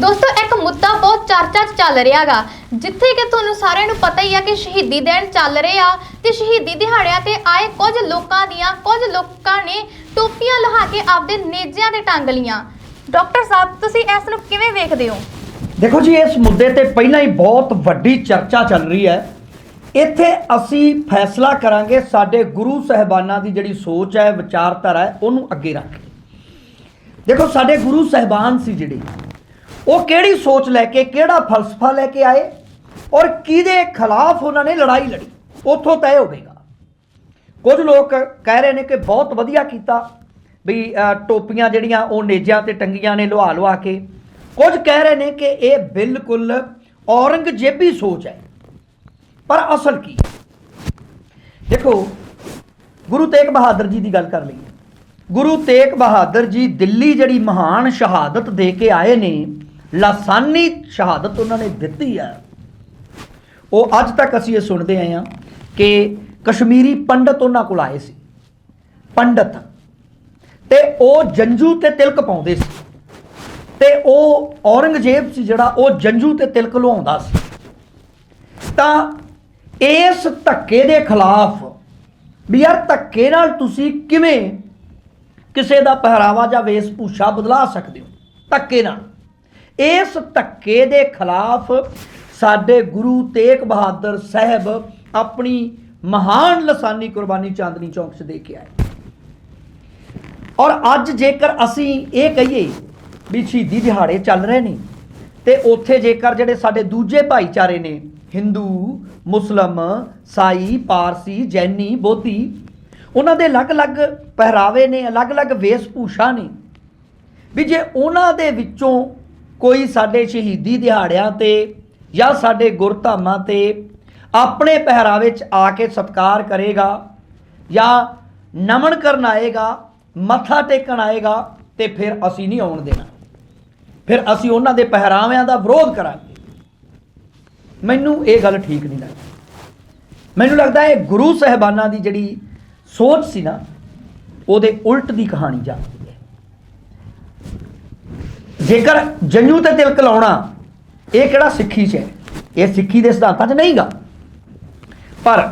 ਦੋਸਤੋ, ਇੱਕ ਮੁੱਦਾ ਬਹੁਤ ਚਰਚਾ 'ਚ ਚੱਲ ਰਿਹਾਗਾ। ਜਿੱਥੇ ਕਿ ਤੁਹਾਨੂੰ ਸਾਰਿਆਂ ਨੂੰ ਪਤਾ ਹੀ ਆ ਕਿ ਸ਼ਹੀਦੀ ਦਿਨ ਚੱਲ ਰਹੇ ਆ ਤੇ ਸ਼ਹੀਦੀ ਦਿਹਾੜਿਆਂ ਤੇ ਆਏ ਕੁਝ ਲੋਕਾਂ ਦੀਆਂ, ਕੁਝ ਲੋਕਾਂ ਨੇ ਟੋਪੀਆਂ ਲਹਾ ਕੇ ਆਪਦੇ ਨੇਜਿਆਂ ਤੇ ਟੰਗ ਲੀਆਂ। ਡਾਕਟਰ ਸਾਹਿਬ, ਤੁਸੀਂ ਇਸ ਨੂੰ ਕਿਵੇਂ ਵੇਖਦੇ ਹੋ? ਦੇਖੋ ਜੀ, ਇਸ ਮੁੱਦੇ ਤੇ ਪਹਿਲਾਂ ਹੀ ਬਹੁਤ ਵੱਡੀ ਚਰਚਾ ਚੱਲ ਰਹੀ ਹੈ। ਇੱਥੇ ਅਸੀਂ ਫੈਸਲਾ ਕਰਾਂਗੇ, ਸਾਡੇ ਗੁਰੂ ਸਹਿਬਾਨਾਂ ਦੀ ਜਿਹੜੀ ਸੋਚ ਹੈ, ਵਿਚਾਰਧਾਰਾ ਹੈ, ਉਹਨੂੰ ਅੱਗੇ ਰੱਖ ਕੇ। ਦੇਖੋ, ਸਾਡੇ ਗੁਰੂ ਸਹਿਬਾਨ ਸੀ ਜਿਹੜੇ। ਉਹ ਕਿਹੜੀ ਸੋਚ ਲੈ ਕੇ, ਕਿਹੜਾ ਫਲਸਫਾ ਲੈ ਕੇ ਆਏ ਔਰ ਕਿਹਦੇ ਖਿਲਾਫ ਉਹਨਾਂ ਨੇ ਲੜਾਈ ਲੜੀ? ਉੱਥੋਂ ਤੈਅ ਹੋਵੇਗਾ ਕੁਝ ਲੋਕ ਕਹਿ ਰਹੇ ਨੇ ਕਿ ਬਹੁਤ ਵਧੀਆ ਕੀਤਾ ਵੀ ਟੋਪੀਆਂ ਜਿਹੜੀਆਂ ਉਹ ਨੇਜਾਂ ਤੇ ਟੰਗੀਆਂ ਨੇ ਲੁਹਾ ਲੁਹਾ ਕੇ। ਕੁਝ ਕਹਿ ਰਹੇ ਨੇ ਕਿ ਇਹ ਬਿਲਕੁਲ ਔਰੰਗਜ਼ੇਬੀ ਸੋਚ ਹੈ। ਪਰ ਅਸਲ ਕੀ? ਹੈ ਦੇਖੋ, ਗੁਰੂ ਤੇਗ ਬਹਾਦਰ ਜੀ ਦੀ ਗੱਲ ਕਰ ਲਈਏ। ਗੁਰੂ ਤੇਗ ਬਹਾਦਰ ਜੀ ਦਿੱਲੀ ਜਿਹੜੀ ਮਹਾਨ ਸ਼ਹਾਦਤ ਦੇ ਕੇ ਆਏ ਨੇ ਲਾਸਾਨੀ ਸ਼ਹਾਦਤ ਉਹਨਾਂ ਨੇ ਦਿੱਤੀ ਹੈ ਉਹ ਅੱਜ ਤੱਕ ਅਸੀਂ ਇਹ ਸੁਣਦੇ ਆਏ ਹਾਂ ਕਿ ਕਸ਼ਮੀਰੀ ਪੰਡਤ ਉਹਨਾਂ ਕੋਲ ਆਏ ਸੀ। ਪੰਡਤ। ਤੇ ਉਹ ਜੰਜੂ ਤੇ ਤਿਲਕ ਪਾਉਂਦੇ ਸੀ। ਤੇ ਉਹ ਔਰੰਗਜ਼ੇਬ ਸੀ ਜਿਹੜਾ ਉਹ ਜੰਜੂ ਤੇ ਤਿਲਕ ਲਵਾਉਂਦਾ ਸੀ। ਤਾਂ ਇਸ ਧੱਕੇ ਦੇ ਖਿਲਾਫ ਵੀ ਯਾਰ ਧੱਕੇ ਨਾਲ ਤੁਸੀਂ ਕਿਵੇਂ ਕਿਸੇ ਦਾ ਪਹਿਰਾਵਾ ਜਾਂ ਵੇਸ਼ਭੂਸ਼ਾ ਬਦਲਾ ਸਕਦੇ ਹੋ? ਧੱਕੇ ਨਾਲ। ਇਸ ਧੱਕੇ ਦੇ ਖਿਲਾਫ ਸਾਡੇ ਗੁਰੂ ਤੇਗ ਬਹਾਦਰ ਸਾਹਿਬ ਆਪਣੀ ਮਹਾਨ ਲਸਾਨੀ ਕੁਰਬਾਨੀ ਚਾਂਦਨੀ ਚੌਕ 'ਚ ਦੇ ਕੇ ਆਏ। ਔਰ ਅੱਜ ਜੇਕਰ ਅਸੀਂ ਇਹ ਕਹੀਏ ਵੀ ਸ਼ਹੀਦੀ ਦਿਹਾੜੇ ਚੱਲ ਰਹੇ ਨੇ, ਤੇ ਉੱਥੇ ਜੇਕਰ ਜਿਹੜੇ ਸਾਡੇ ਦੂਜੇ ਭਾਈਚਾਰੇ ਨੇ, ਹਿੰਦੂ, ਮੁਸਲਮ, ਸਾਈ, ਪਾਰਸੀ, ਜੈਨੀ, ਬੋਧੀ, ਉਹਨਾਂ ਦੇ ਅਲੱਗ-ਅਲੱਗ ਪਹਿਰਾਵੇ ਨੇ, ਅਲੱਗ-ਅਲੱਗ ਵੇਸ਼ਭੂਸ਼ਾ ਨੇ, ਵੀ ਜੇ ਉਹਨਾਂ ਦੇ ਵਿੱਚੋਂ ਕੋਈ ਸਾਡੇ ਸ਼ਹੀਦੀ ਦਿਹਾੜਿਆਂ ਤੇ ਜਾਂ ਸਾਡੇ ਗੁਰਧਾਮਾਂ ਤੇ ਆਪਣੇ ਪਹਿਰਾਵੇ 'ਚ ਆ ਕੇ ਸਤਕਾਰ ਕਰੇਗਾ ਜਾਂ ਨਮਨ ਕਰਨ ਆਏਗਾ, ਮੱਥਾ ਟੇਕਣ ਆਏਗਾ ਤੇ ਫਿਰ ਅਸੀਂ ਨਹੀਂ ਆਉਣ ਦੇਣਾ। ਫਿਰ ਅਸੀਂ ਉਹਨਾਂ ਦੇ ਪਹਿਰਾਵਿਆਂ ਦਾ ਵਿਰੋਧ ਕਰਾਂਗੇ। ਮੈਨੂੰ ਇਹ ਗੱਲ ਠੀਕ ਨਹੀਂ ਲੱਗਦੀ। ਮੈਨੂੰ ਲੱਗਦਾ ਇਹ ਗੁਰੂ ਸਹਿਬਾਨਾਂ ਦੀ ਜਿਹੜੀ ਸੋਚ ਸੀ ਨਾ, ਉਹਦੇ ਉਲਟ ਦੀ ਕਹਾਣੀ ਜਾਂਦੀ ਜੇਕਰ ਜੰਜੂ ਤੇ ਤਿਲਕ ਲਾਉਣਾ, ਇਹ ਕਿਹੜਾ ਸਿੱਖੀ 'ਚ ਹੈ? ਇਹ ਸਿੱਖੀ ਦੇ ਸਿਧਾਂਤਾਂ 'ਚ ਨਹੀਂਗਾ। ਪਰ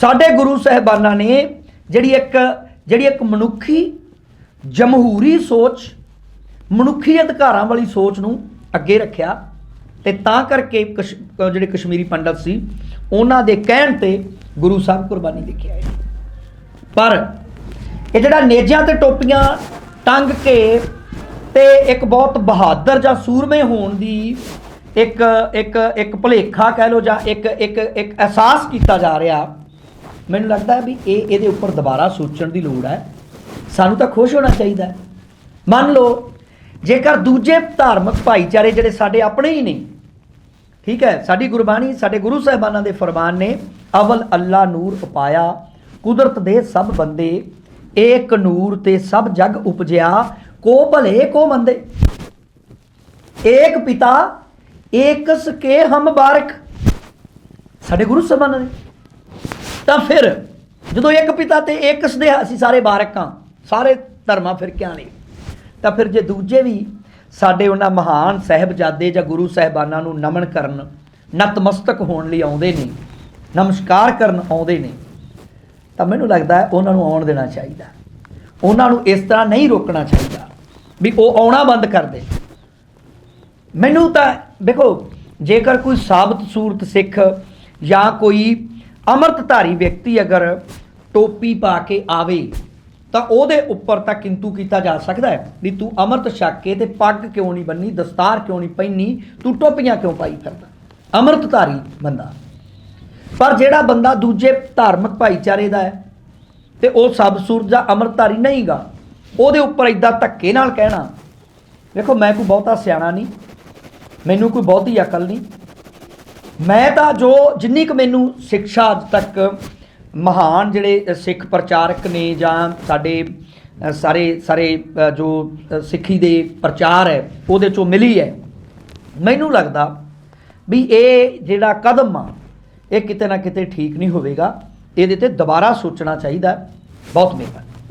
ਸਾਡੇ ਗੁਰੂ ਸਹਿਬਾਨਾਂ ਨੇ ਜਿਹੜੀ ਇੱਕ ਜਿਹੜੀ ਇੱਕ ਮਨੁੱਖੀ ਜਮਹੂਰੀ ਸੋਚ, ਮਨੁੱਖੀ ਅਧਿਕਾਰਾਂ ਵਾਲੀ ਸੋਚ ਨੂੰ ਅੱਗੇ ਰੱਖਿਆ ਤੇ ਤਾਂ ਕਰਕੇ ਕਸ਼- ਜਿਹੜੇ ਕਸ਼ਮੀਰੀ ਪੰਡਤ ਸੀ, ਉਹਨਾਂ ਦੇ ਕਹਿਣ ਤੇ ਗੁਰੂ ਸਾਹਿਬ ਕੁਰਬਾਨੀ ਦੇ ਕੇ ਆਏ। ਪਰ ਇਹ ਜਿਹੜਾ ਨੇਜਾਂ ਤੇ ਟੋਪੀਆਂ ਟੰਗ ਕੇ ਤੇ ਇੱਕ ਬਹੁਤ ਬਹਾਦਰ ਜਾਂ ਸੂਰਮੇ ਹੋਣ ਦੀ ਇੱਕ ਇੱਕ ਇੱਕ ਭੁਲੇਖਾ ਕਹਿ ਲੋ ਜਾਂ ਇੱਕ ਇੱਕ ਇੱਕ ਅਹਿਸਾਸ ਕੀਤਾ ਜਾ ਰਿਹਾ। ਮੈਨੂੰ ਲੱਗਦਾ ਵੀ ਇਹ ਇਹਦੇ ਉੱਪਰ ਦੁਬਾਰਾ ਸੋਚਣ ਦੀ ਲੋੜ ਹੈ। ਸਾਨੂੰ ਤਾਂ ਖੁਸ਼ ਹੋਣਾ ਚਾਹੀਦਾ ਮੰਨ ਲਓ, ਜੇਕਰ ਦੂਜੇ ਧਾਰਮਿਕ ਭਾਈਚਾਰੇ ਜਿਹੜੇ ਸਾਡੇ ਆਪਣੇ ਹੀ ਨੇ, ਠੀਕ ਹੈ, ਸਾਡੀ ਗੁਰਬਾਣੀ, ਸਾਡੇ ਗੁਰੂ ਸਾਹਿਬਾਨਾਂ ਦੇ ਫਰਮਾਨ ਨੇ, ਅਵਲ ਅੱਲਾ ਨੂਰ ਉਪਾਇਆ, ਕੁਦਰਤ ਦੇ ਸਭ ਬੰਦੇ, ਏਕ ਨੂਰ ਤੇ ਸਭ ਜਗ ਉਪਜਿਆ ਕੋ ਭਲੇ ਕੋ ਮੰਦੇ। ਏਕ ਪਿਤਾ, ਏਕਸ ਕੇ ਹਮ ਬਾਰਕ। ਸਾਡੇ ਗੁਰੂ ਸਾਹਿਬਾਨ ਨੇ। ਤਾਂ ਫਿਰ ਜਦੋਂ ਇੱਕ ਪਿਤਾ ਤੇ ਏਕਸ ਦੇ ਅਸੀਂ ਸਾਰੇ ਬਾਰਕ ਹਾਂ, ਸਾਰੇ ਧਰਮਾਂ ਫਿਰਕਿਆਂ ਨੇ? ਤਾਂ ਫਿਰ ਜੇ ਦੂਜੇ ਵੀ ਸਾਡੇ ਉਹਨਾਂ ਮਹਾਨ ਸਹਿਬਜ਼ਾਦੇ ਜਾਂ ਗੁਰੂ ਸਾਹਿਬਾਨਾਂ ਨੂੰ ਨਮਨ ਕਰਨ, ਨਤਮਸਤਕ ਹੋਣ ਲਈ ਆਉਂਦੇ ਨੇ, ਨਮਸਕਾਰ ਕਰਨ ਆਉਂਦੇ ਨੇ, ਤਾਂ ਮੈਨੂੰ ਲੱਗਦਾ ਹੈ ਉਹਨਾਂ ਨੂੰ ਆਉਣ ਦੇਣਾ ਚਾਹੀਦਾ। ਉਹਨਾਂ ਨੂੰ ਇਸ ਤਰ੍ਹਾਂ ਨਹੀਂ ਰੋਕਣਾ ਚਾਹੀਦਾ। ਵੀ ਉਹ ਆਉਣਾ ਬੰਦ ਕਰ ਦੇ। ਮੈਨੂੰ ਤਾਂ, ਦੇਖੋ, ਜੇਕਰ ਕੋਈ ਸਾਬਤ ਸੂਰਤ ਸਿੱਖ ਜਾਂ ਕੋਈ ਅੰਮ੍ਰਿਤਧਾਰੀ ਵਿਅਕਤੀ ਅਗਰ ਟੋਪੀ ਪਾ ਕੇ ਆਵੇ, ਤਾਂ ਉਹਦੇ ਉੱਪਰ ਤਾਂ ਕਿੰਤੂ ਕੀਤਾ ਜਾ ਸਕਦਾ ਹੈ ਵੀ ਤੂੰ ਅੰਮ੍ਰਿਤ ਛਕ ਕੇ ਤੇ ਪੱਗ ਕਿਉਂ ਨਹੀਂ ਬੰਨੀ ਦਸਤਾਰ ਕਿਉਂ ਨਹੀਂ ਪਹਿਨੀ, ਤੂੰ ਟੋਪੀਆਂ ਕਿਉਂ ਪਾਈ ਫਿਰਦਾ? ਅੰਮ੍ਰਿਤਧਾਰੀ ਬੰਦਾ। ਪਰ ਜਿਹੜਾ ਬੰਦਾ ਦੂਜੇ ਧਾਰਮਿਕ ਭਾਈਚਾਰੇ ਦਾ ਹੈ ਤੇ ਉਹ ਸਬ ਸੂਰਤ ਜਾਂ ਅੰਮ੍ਰਿਤਧਾਰੀ ਨਹੀਂਗਾ ਉਹਦੇ ਉੱਪਰ ਇਦਾਂ ਧੱਕੇ ਨਾਲ ਕਹਿਣਾ। ਵੇਖੋ ਮੈਂ ਕੋਈ ਬਹੁਤਾ ਸਿਆਣਾ ਨਹੀਂ। ਮੈਨੂੰ ਕੋਈ ਬਹੁਤੀ ਅਕਲ ਨਹੀਂ। ਮੈਂ ਤਾਂ ਜੋ ਜਿੰਨੀ ਕੁ ਮੈਨੂੰ ਸਿੱਖਿਆ ਅੱਜ ਤੱਕ ਮਹਾਨ ਜਿਹੜੇ ਸਿੱਖ ਪ੍ਰਚਾਰਕ ਨੇ ਜਾਂ ਸਾਡੇ ਸਾਰੇ ਸਾਰੇ ਜੋ ਸਿੱਖੀ ਦੇ ਪ੍ਰਚਾਰ ਹੈ, ਉਹਦੇ ਚੋਂ ਮਿਲੀ ਹੈ। ਮੈਨੂੰ ਲੱਗਦਾ ਵੀ ਇਹ ਜਿਹੜਾ ਕਦਮ ਆ, ਇਹ ਕਿਤੇ ਨਾ ਕਿਤੇ ਠੀਕ ਨਹੀਂ ਹੋਵੇਗਾ। ਇਹਦੇ ਤੇ ਦੁਬਾਰਾ ਸੋਚਣਾ ਚਾਹੀਦਾ ਬਹੁਤ ਮਿਹਰਬਾਨੀ।